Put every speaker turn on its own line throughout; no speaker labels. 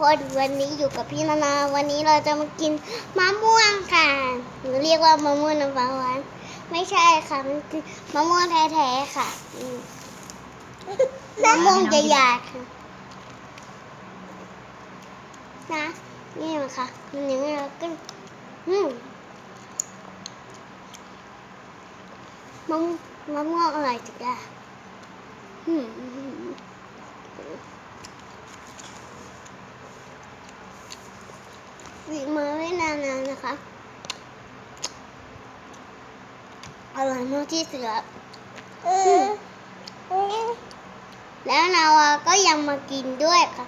คนวันนี้อยู่กับพี่นานา วันนี้เราจะมากินมะม่วงค่ะหรือเรียกว่ามะม่วงน้ำปลาหวานไม่ใช่ค่ะมันคือมะม่วงแท้ๆค่ะมะม่วงจะหยาดค่ะนะนี่มันค่ะมันยังไม่แล้วก็อืมมะม่วงมะม่วงอร่อยจังเลยอืม ฝีมือไม่นานๆนะคะ อร่อยมากที่สุดแล้วแล้วนาวาก็ยังมากินด้วยค่ะ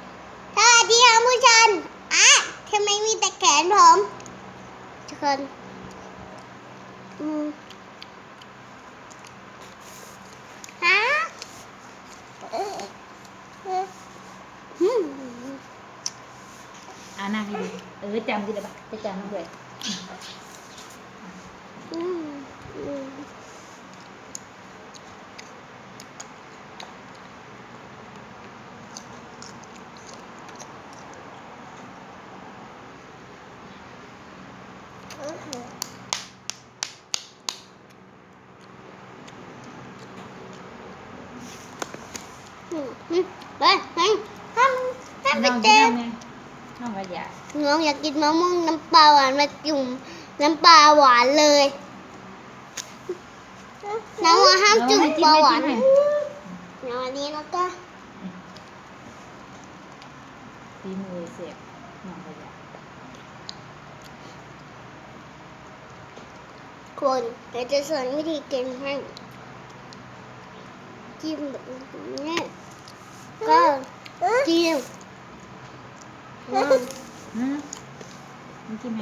สวัสดีค่ะผู้ชมอะทำไมมีแต่แขนผมทุกคนอืมฮะอืม
อ่านั่งให้ดูเออจำดีเลยปะจะจำน้องด้วย
อืมอืมอืมอืมเฮ้ยเฮ้ยห้ามห้ามไป
น้อง
เจ็
จะ
บ
ทำไง น้องก็อยาก
น้องอยากกินมะม่วงน้ำปลาหวานมาจุ่มน้ำปลาหวานเลย น้องว่าห้ามจุ่มปลาหวาน
เอ
เดี๋
ให้
ยวอันนี้แล้วก็
ฝีมือเสียบน้องก็อยาก
คนเดี๋ยวจะสอนวิธีกินให้จิ้มแบบนี้ก็จิ้ม อืม
อืมนี่กินไหม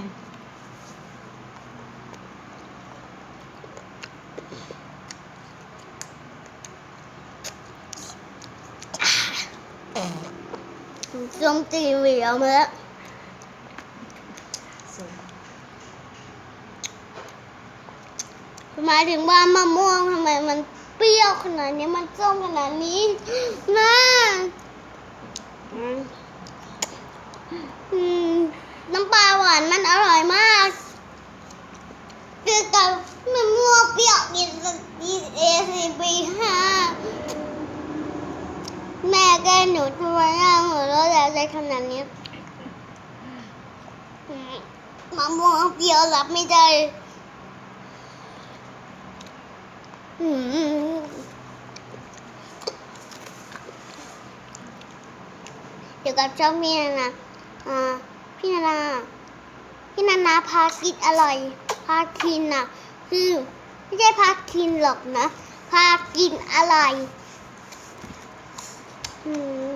ส้มจีเหวียวมาแล้ว
ม
หมายถึงว่ามะม่วงทำไมมันเปรี้ยวขนาดนี้มันส้มขนาดนี้นะอืมอืม น้ำปลาหวานมันอร่อยมากคือกับมะม่วงเปรี้ยวกินสักทีเอซีบีห้าแม่แกหนูทำไมหน้าหัวเราะใหญ่ขนาดนี้มะม่วงเปรี้ยวรับไม่ได้อืมเดี๋ยวกับเจ้าพี่นานาอ่า พี่นานาพี่นานาพากินอร่อย พากินอะ คือไม่ใช่พากินหรอกนะ พากินอร่อยอืม